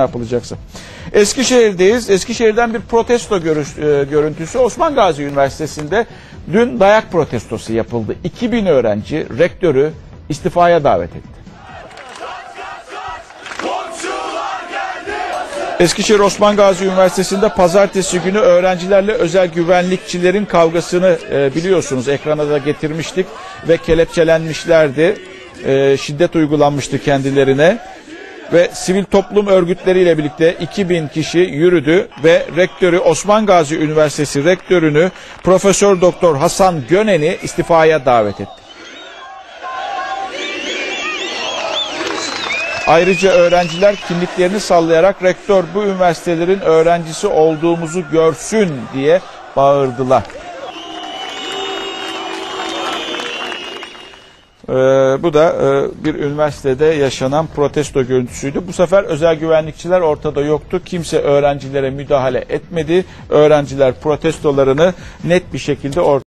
yapılacaksa. Eskişehir'deyiz. Eskişehir'den bir protesto görüş, e, görüntüsü. Osman Gazi Üniversitesi'nde dün dayak protestosu yapıldı. 2000 öğrenci rektörü istifaya davet etti. Eskişehir Osman Gazi Üniversitesi'nde pazartesi günü öğrencilerle özel güvenlikçilerin kavgasını e, biliyorsunuz ekrana da getirmiştik ve kelepçelenmişlerdi. E, şiddet uygulanmıştı kendilerine ve sivil toplum örgütleriyle birlikte 2000 kişi yürüdü ve rektörü Osman Gazi Üniversitesi rektörünü Profesör Doktor Hasan Gönen'i istifaya davet etti. Ayrıca öğrenciler kimliklerini sallayarak rektör bu üniversitelerin öğrencisi olduğumuzu görsün diye bağırdılar. Ee, bu da e, bir üniversitede yaşanan protesto görüntüsüydü. Bu sefer özel güvenlikçiler ortada yoktu. Kimse öğrencilere müdahale etmedi. Öğrenciler protestolarını net bir şekilde ortaya